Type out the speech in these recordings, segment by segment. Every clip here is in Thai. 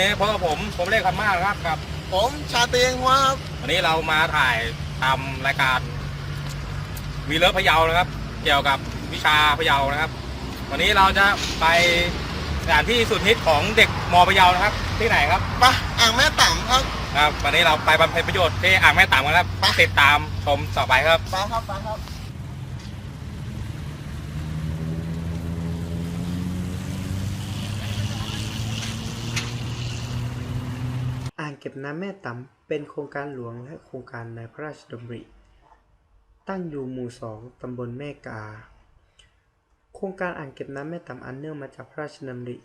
นี้เพราะว่าผมผมเล่นคำมากครับกับ ผมชาเตียงหัวครับวันนี้เรามาถ่ายทำรายการวีเลอร์พะเยานะครับ เกี่ยวกับวิชาพะเยานะครับ วันนี้เราจะไปสถานที่สุดฮิตของเด็กมพะเยานะครับ ที่ไหนครับไปะอ่างแม่ต่ำครับครับวันนี้เราไปบำเพ็ญประโยชน์ที่อ่างแม่ต่ำกันครับไปติดตามชมต่อไปครับไปครับไปครับ อ่างเก็บน้ำแม่ตำเป็นโครงการหลวงและโครงการในพระราชดำริ ตั้งอยู่หมู่สองตำบลแม่กา โครงการอ่างเก็บน้ำแม่ตำอันเนื่องมาจากพระราชดำริ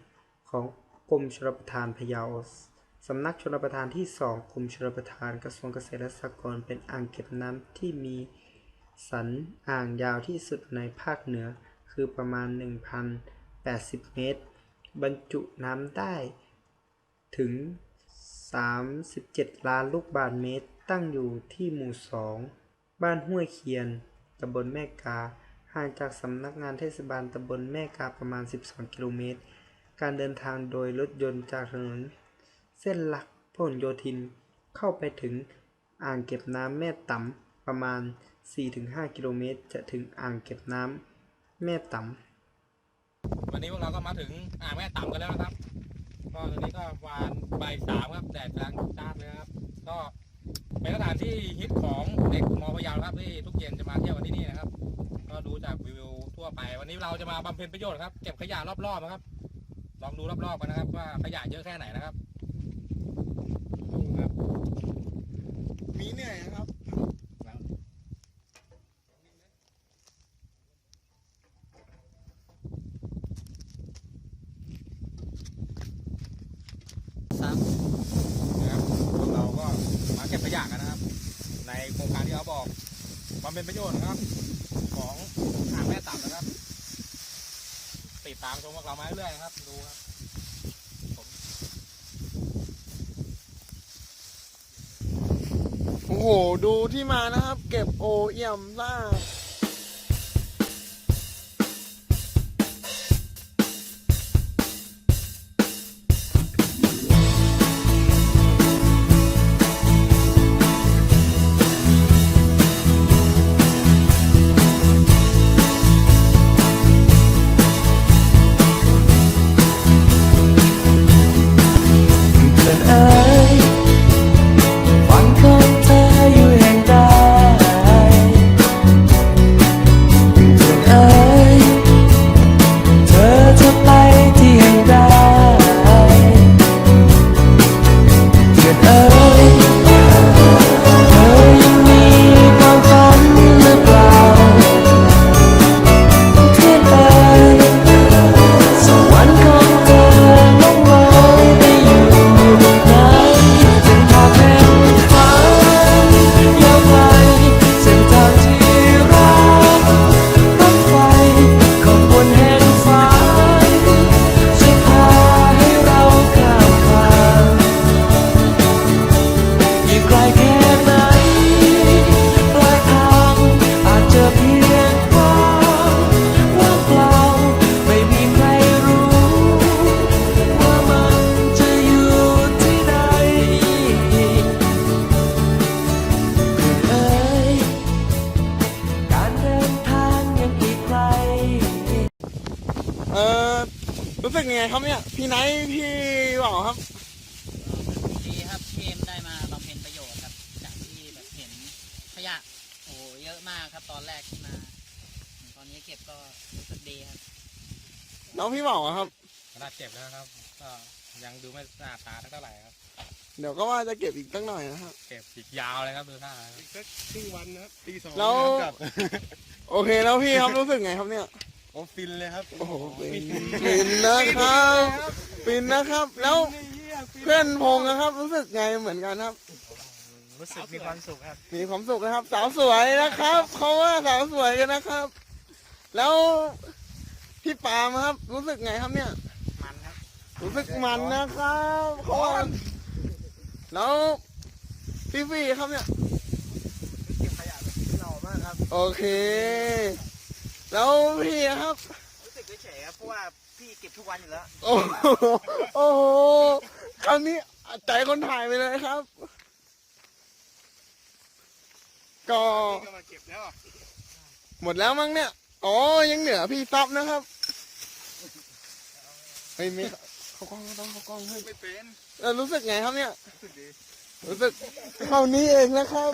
ของกรมชลประทานพะเยาสำนักชลประทานที่สองกรมชลประทานกระทรวงเกษตรและสหกรณ์เป็นอ่างเก็บน้ำที่มีสันอ่างยาวที่สุดในภาคเหนือ คือประมาณ 1,080 เมตร บรรจุน้ำได้ถึง 37 ล้านลูกบาศก์เมตร ตั้งอยู่ที่หมู่ 2 บ้านห้วยเคียน ตำบลแม่กา ห่างจากสำนักงานเทศบาลตำบลแม่กาประมาณ 12 กิโลเมตร การเดินทางโดยรถยนต์จากถนน เส้นหลักพหลโยธิน เข้าไปถึงอ่างเก็บน้ำแม่ตำประมาณ 4-5 กิโลเมตร จะถึงอ่างเก็บน้ำแม่ตำวันนี้พวกเราก็มาถึงอ่างแม่ต่ำกันแล้วนะครับ ก็ตอนนี้ก็วานบ่ายสามครับแดดกลางจ้าเลยครับ ก็เป็นสถานที่ฮิตของเด็กมอพะเยานะครับที่ทุกเย็นจะมาเที่ยวกันที่นี่นะครับ ก็ดูจากวิวทั่วไป วันนี้เราจะมาบำเพ็ญประโยชน์ครับเก็บขยะรอบๆนะครับ ลองดูรอบๆกันนะครับ ว่าขยะเยอะแค่ไหนนะครับดูครับมีเหนื่อยนะครับ นะครับพวกเราก็มาเก็บขยะกันนะครับ ในโค รงการที่เขาบอกมันเป็นประโยชน์นะครับ ของทางแม่ตับนะครับ ติดตามชมพวกเรามาเรื่อยๆนะครับ ดูครับโอ้โห ดูที่มานะครับ เก็บโอเอี่ยมล่า สึกยังไงครับเนี่ย พี่ไนท์พี่หล่อครับ ดีครับทีมได้มาบำเพ็ญประโยชน์ครับ จากที่แบบเห็นขยะโอ้โหเยอะมากครับ ตอนแรกที่มาถึงตอนนี้เก็บก็รู้สึกดีครับน้องพี่หล่อครับ ขนาดเจ็บแล้วนะครับ ก็ยังดูไม่หน้าตาเท่าไหร่ครับ เดี๋ยวก็ว่าจะเก็บอีกตั้งหน่อยนะครับ เก็บอีกยาวเลยครับดูท่าครับครึ่งวันนะครับตีสองแล้วกลับ โอเคแล้วพี่ครับรู้สึกไงครับเนี่ย โอ้ฟินเลยครับ โอ้โหฟินฟินนะครับฟินนะครับ แล้วเพื่อนพงษ์นะครับ รู้สึกไงเหมือนกันครับ รู้สึกมีความสุขครับ มีความสุขนะครับ สาวสวยนะครับเขาว่าสาวสวยกันนะครับ แล้วพี่ปาล์มครับ รู้สึกไงครับเนี่ย มันครับ รู้สึกมันนะครับเขาว่าแล้วพี่ฟี่ครับเนี่ยเก็บขยะแบบหล่อมากครับ โอเค แล้วพี่นะครับ รู้สึกเฉยๆครับเพราะว่าพี่เก็บทุกวันอยู่แล้ว โอ้โหโอ้โหคราวนี้อัดใจคนถ่ายไปเลยครับ ก็ก็มาเก็บแล้วหมดแล้วมั้งเนี่ย อ๋อ ยังเหลือพี่ซับนะครับเฮ้ยไม่เขากล้องเขาต้องเขากล้องเฮ้ยไม่เป็นเออรู้สึกไงครับเนี่ย รู้สึกดีรู้สึกเท่านี้เองนะครับ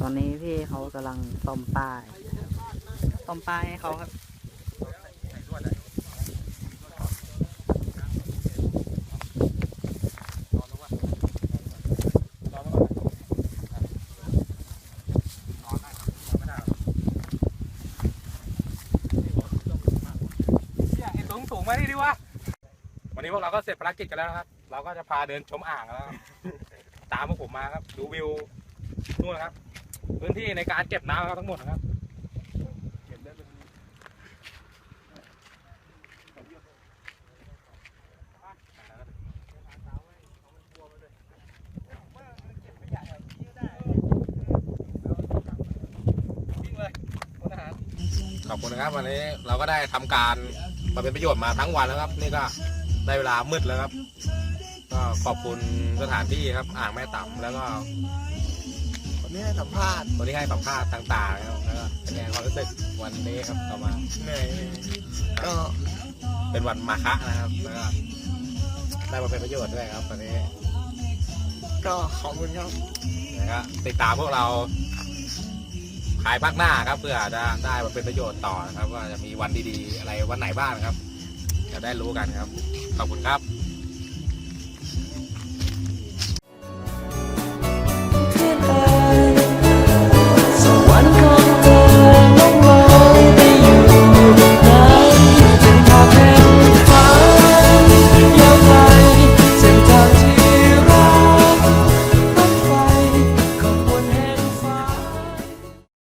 ตอนนี้พี่เขากำลังต้มป้ายต้มป้ายให้เขาครับเนี่ยไอ้สูงสูงมาที่ดีวะวันนี้พวกเราก็เสร็จภารกิจกันแล้วนะครับ เราก็จะพาเดินชมอ่างแล้ว ตามพวกผมมาครับ ดูวิวนู่นนะครับ พื้นที่ในการเก็บน้ำครับทั้งหมดนะครับขอบคุณนะครับวันนี้เราก็ได้ทำการมาเป็นประโยชน์มาทั้งวันแล้วครับ นี่ก็ได้เวลามืดแล้วครับ ก็ขอบคุณสถานที่ครับ อ่างแม่ต่ำแล้วก็ วันนี้ให้สัมภาษณ์คนที่ให้สัมภาษณ์ต่างๆนะครับแล้วก็เป็นไงความรู้สึกวันนี้ครับต่อมาเหนื่อยก็เป็นวันมาคะนะครับแล้วก็ได้มาเป็นประโยชน์ด้วยครับวันนี้ก็ขอบคุณครับแล้วก็ติดตามพวกเราขายภาคหน้าครับ เพื่อจะได้มาเป็นประโยชน์ต่อนะครับ ว่าจะมีวันดีๆ อะไรวันไหนบ้างครับ จะได้รู้กันครับ ขอบคุณครับ